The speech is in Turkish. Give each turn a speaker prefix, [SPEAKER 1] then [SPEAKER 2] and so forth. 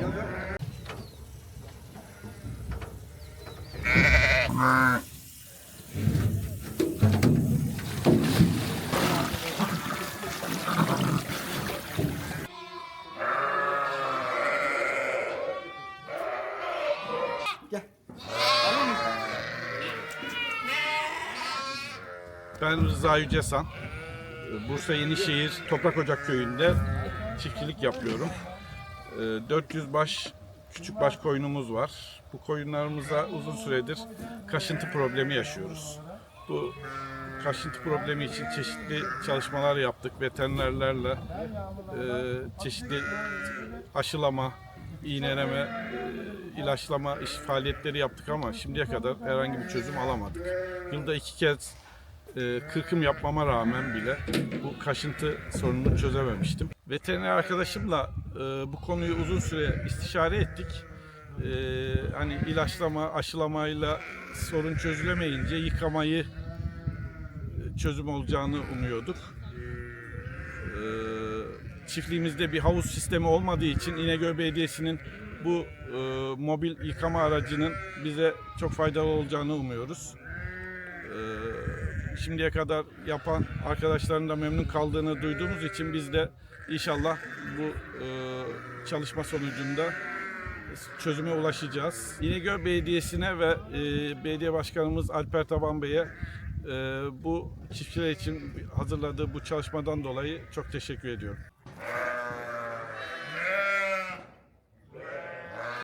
[SPEAKER 1] Yolda. Ben Rıza Yücesan. Bursa Yenişehir Toprak Ocak Köyü'nde çiftçilik yapıyorum. Ee, 400 baş küçük baş koyunumuz var. Bu koyunlarımıza uzun süredir kaşıntı problemi yaşıyoruz. Bu kaşıntı problemi için çeşitli çalışmalar yaptık. Veterinerlerle e, çeşitli aşılama, iğneleme, ilaçlama iş faaliyetleri yaptık ama şimdiye kadar herhangi bir çözüm alamadık. Yılda iki kez e, kırkım yapmama rağmen bile bu kaşıntı sorununu çözememiştim. Veteriner arkadaşımla e, bu konuyu uzun süre istişare ettik. E, hani ilaçlama, aşılamayla sorun çözülemeyince yıkamayı çözüm olacağını umuyorduk. E, çiftliğimizde bir havuz sistemi olmadığı için İnegöl Belediyesi'nin bu e, mobil yıkama aracının bize çok faydalı olacağını umuyoruz. E, şimdiye kadar yapan arkadaşların da memnun kaldığını duyduğumuz için biz de inşallah bu e, çalışma sonucunda çözüme ulaşacağız. İnegöl Belediyesi'ne ve e, belediye başkanımız Alper Taban Bey'e e, bu çiftçiler için hazırladığı bu çalışmadan dolayı çok teşekkür ediyorum.